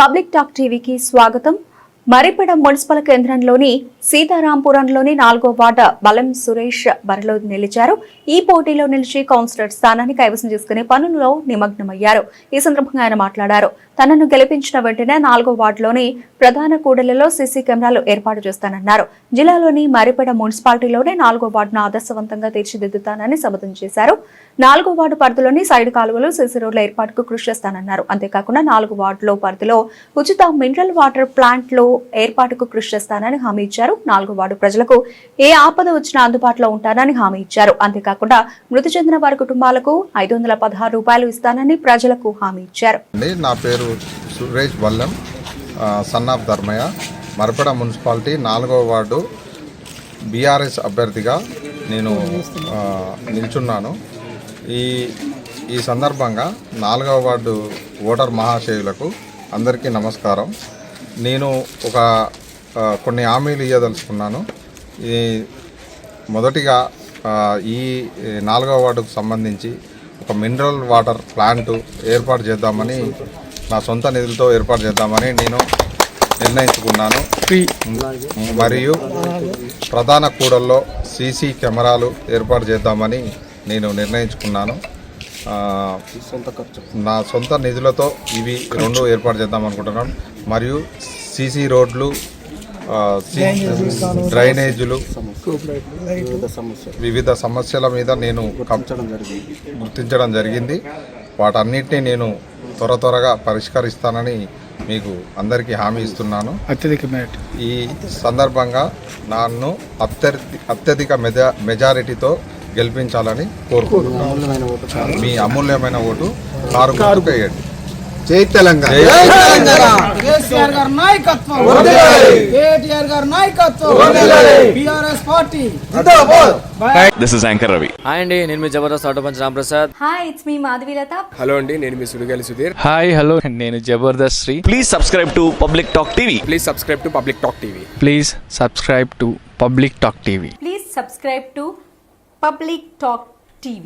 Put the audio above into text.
Public talk టీవీకి స్వాగతం. Maripeda municipal కేంద్రంలోని సీతారాంపురంలోని నాలుగో వార్డ బలం సురేష్ బరిలో నిలిచారు. ఈ పోటీలో నిలిచి కౌన్సిలర్ స్థానాన్ని కైవసం చేసుకునే పనుల్లో నిమగ్నమయ్యారు. ఈ సందర్భంగా ఆయన మాట్లాడారు. తనను గెలిపించిన వెంటనే నాలుగో వార్డులోని ప్రధాన కూడలిలో సీసీ కెమెరాలు ఏర్పాటు చేస్తానన్నారు. జిల్లాలోని మరిపెడ మున్సిపాలిటీలోనే నాలుగో వార్డును ఆదర్శవంతంగా తీర్చిదిద్దుతానని శపథం చేశారు. నాలుగో వార్డు పరిధిలోని సైడ్ కాలువలు సీసీ రోడ్ల ఏర్పాటుకు కృషి చేస్తానన్నారు. అంతేకాకుండా నాలుగు వార్డులో పరిధిలో ఉచిత మినరల్ వాటర్ ప్లాంట్లో ఏర్పాటుకు కృషి చేస్తానని హామీ ఇచ్చారు. నాలుగో వార్డు ప్రజలకు ఏ ఆపద వచ్చినా అందుబాటులో ఉంటానని హామీ ఇచ్చారు. అంతేకాకుండా మృతి చెందిన వారి కుటుంబాలకు ఐదు వందల పదహారు రూపాయలు ఇస్తానని ప్రజలకు హామీ ఇచ్చారు. నా పేరు Suresh Ballem son of Dharmaiah Marapada municipality నాలుగవ వార్డు బీఆర్ఎస్ అభ్యర్థిగా నేను నిల్చున్నాను. ఈ ఈ సందర్భంగా నాలుగవ వార్డు ఓటర్ మహాశయులకు అందరికీ నమస్కారం. నేను ఒక కొన్ని హామీలు ఇవ్వదలుచుకున్నాను ఈ మొదటిగా ఈ నాలుగవ వార్డుకు సంబంధించి ఒక మినరల్ వాటర్ ప్లాంట్ ఏర్పాటు చేద్దామని నా సొంత నిధులతో ఏర్పాటు చేద్దామని నేను నిర్ణయించుకున్నాను. మరియు ప్రధాన కూడల్లో సీసీ కెమెరాలు ఏర్పాటు చేద్దామని నేను నిర్ణయించుకున్నాను. ఆ, నా సొంత నిధులతో ఇవి రెండు ఏర్పాటు చేద్దాం అనుకుంటున్నాను మరియు సీసీ రోడ్లు డ్రైనేజీలు వివిధ సమస్యల మీద నేను గుర్తించడం జరిగింది. వాటన్నిటిని నేను త్వర త్వరగా పరిష్కరిస్తానని మీకు అందరికీ హామీ ఇస్తున్నాను. అత్యధిక ఈ సందర్భంగా నన్ను అత్యధి అత్యధిక మెజా మెజారిటీతో గెలిపించాలని కోరుకుంటున్నాను. మీ అమూల్యమైన ఓటు కారు గుర్తుకు వేయండి జై తెలంగాణ. కేసీఆర్ గారి నాయకత్వం. కేటీఆర్ గారి నాయకత్వం. BRS party. This is Anchor Ravi. Hi అండి నేను మీ Jabardasth auto punch Ramprasad. Hi it's me Madhavilatha hello అండి నేను మీ సుడిగాలి సుధీర్. హాయ్ హలో నేను Jabardasth Sri. Please subscribe to Public Talk TV. Please subscribe to public talk TV please subscribe to public talk TV Please subscribe to Public Talk TV.